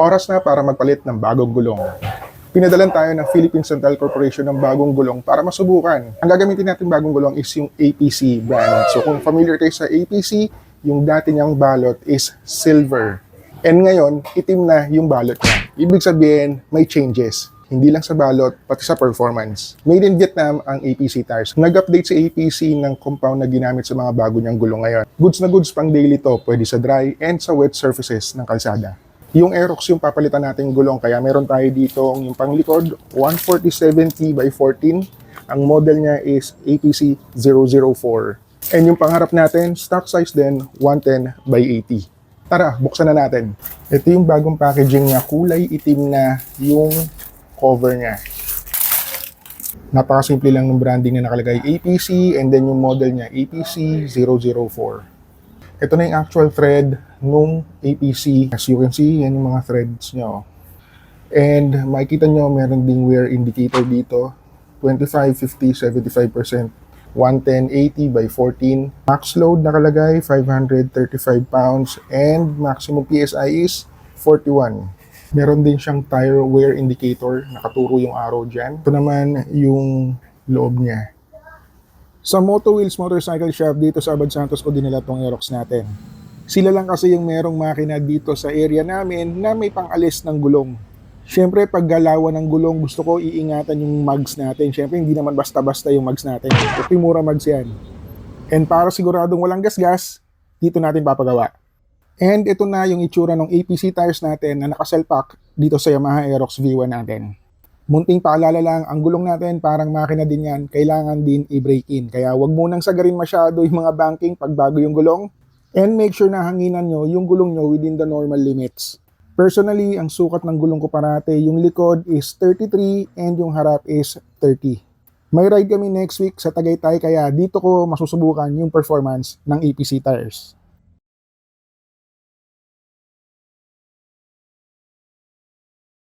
Oras na para magpalit ng bagong gulong. Pinadalan tayo ng Philippine Central Corporation ng bagong gulong para masubukan. Ang gagamitin natin bagong gulong is yung APC brand. So kung familiar kayo sa APC, yung dati niyang balot is silver. And ngayon, itim na yung balot niya. Ibig sabihin, may changes. Hindi lang sa balot, pati sa performance. Made in Vietnam ang APC tires. Nag-update si APC ng compound na ginamit sa mga bago niyang gulong ngayon. Goods na goods pang daily to, pwede sa dry and sa wet surfaces ng kalsada. Yung Aerox yung papalitan nating gulong, kaya meron tayo dito yung panglikod, 147T by 14. Ang model niya is APC 004. And yung pangharap natin, stock size din, 110 by 80. Tara, buksan na natin. Ito yung bagong packaging niya, kulay itim na yung cover niya. Napakasimple lang ng branding na nakalagay APC and then yung model niya APC 004. Ito na yung actual thread nung APC. As you can see, yan yung mga threads nyo. And makikita nyo, meron ding wear indicator dito. 25, 50, 75%. 110, 80 by 14. Max load nakalagay, 535 pounds. And maximum PSI is 41. Meron din siyang tire wear indicator. Nakaturo yung arrow dyan. Ito naman yung loob niya. Sa Moto Wheels Motorcycle Shop dito sa Abad Santos ko dinala tong Aerox natin. Sila lang kasi yung merong makina dito sa area namin na may pangalis ng gulong. Siyempre, pag galawan ng gulong, gusto ko iingatan yung mugs natin. Siyempre, hindi naman basta-basta yung mugs natin. Ito mura mugs yan. And para siguradong walang gasgas, dito natin papagawa. And ito na yung itsura ng APC tires natin na nakaselpak dito sa Yamaha Aerox V1 natin. Munting paalala lang, ang gulong natin parang makina din yan, kailangan din i-break in. Kaya wag munang sagarin masyado yung mga banking pag bago yung gulong. And make sure na hanginan nyo yung gulong nyo within the normal limits. Personally, ang sukat ng gulong ko parate, yung likod is 33 and yung harap is 30. May ride kami next week sa Tagaytay kaya dito ko masusubukan yung performance ng APC tires.